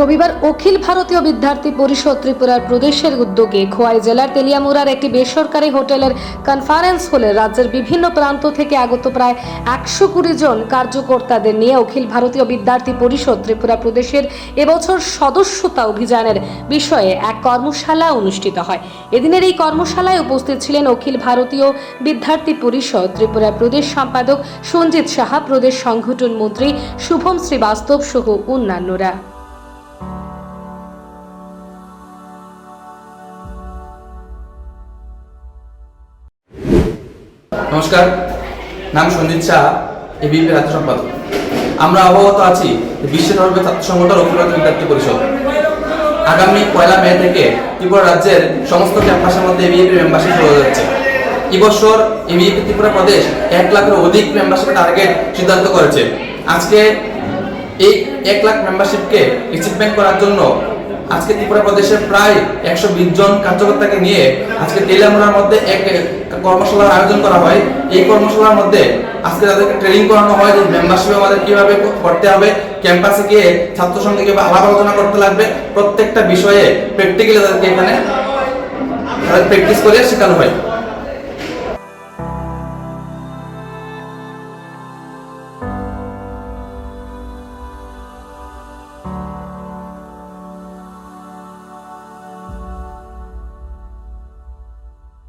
রবিবার অখিল ভারতীয় বিদ্যার্থী পরিষদ ত্রিপুরার প্রদেশের উদ্যোগে খোয়াই জেলার তেলিয়ামুড়ার একটি বেসরকারি হোটেলের কনফারেন্স হলে রাজ্যের বিভিন্ন প্রান্ত থেকে আগত প্রায় একশো কুড়ি জন কার্যকর্তাদের নিয়ে অখিল ভারতীয় বিদ্যার্থী পরিষদ ত্রিপুরা প্রদেশের এবছর সদস্যতা অভিযানের বিষয়ে এক কর্মশালা অনুষ্ঠিত হয়। এদিনের এই কর্মশালায় উপস্থিত ছিলেন অখিল ভারতীয় বিদ্যার্থী পরিষদ ত্রিপুরা প্রদেশ সম্পাদক সঞ্জিত সাহা, প্রদেশ সংগঠন মন্ত্রী শুভম শ্রীবাস্তব সহ অন্যান্যরা। নমস্কার, নাম সঞ্জিত শাহ এবিপি রাজ্য সম্পাদক। আমরা অবগত আছি যে বিশ্বধর্মী ছাত্র সংগঠন অখিল ভারতীয় বিদ্যার্থী পরিষদ। আগামী পয়লা মে থেকে ত্রিপুরা রাজ্যের সমস্ত ক্যাম্পাসের মধ্যে এবিএপি মেম্বারশিপ শুরু হয়ে যাচ্ছে। এবছর এবিএপি ত্রিপুরা প্রদেশ এক লাখের অধিক মেম্বারশিপের টার্গেট সিদ্ধান্ত করেছে। আজকে এই এক লাখ মেম্বারশিপকে অ্যাচিভমেন্ট করার জন্য আজকে ত্রিপুরা প্রদেশের প্রায় একশো বিশ জন কার্যকর্তাকে নিয়ে আজকে তেলামুড়ার মধ্যে এক কর্মশালার আয়োজন করা হয়। এই কর্মশালার মধ্যে আজকে তাদেরকে ট্রেনিং করানো হয় যে মেম্বারশিপ আমাদের কীভাবে করতে হবে ক্যাম্পাসে গিয়ে ছাত্র সঙ্গে কীভাবে আলাপ আলোচনা করতে লাগবে। প্রত্যেকটা বিষয়ে প্র্যাকটিক্যালি তাদেরকে এখানে প্র্যাকটিস করে শেখানো হয়।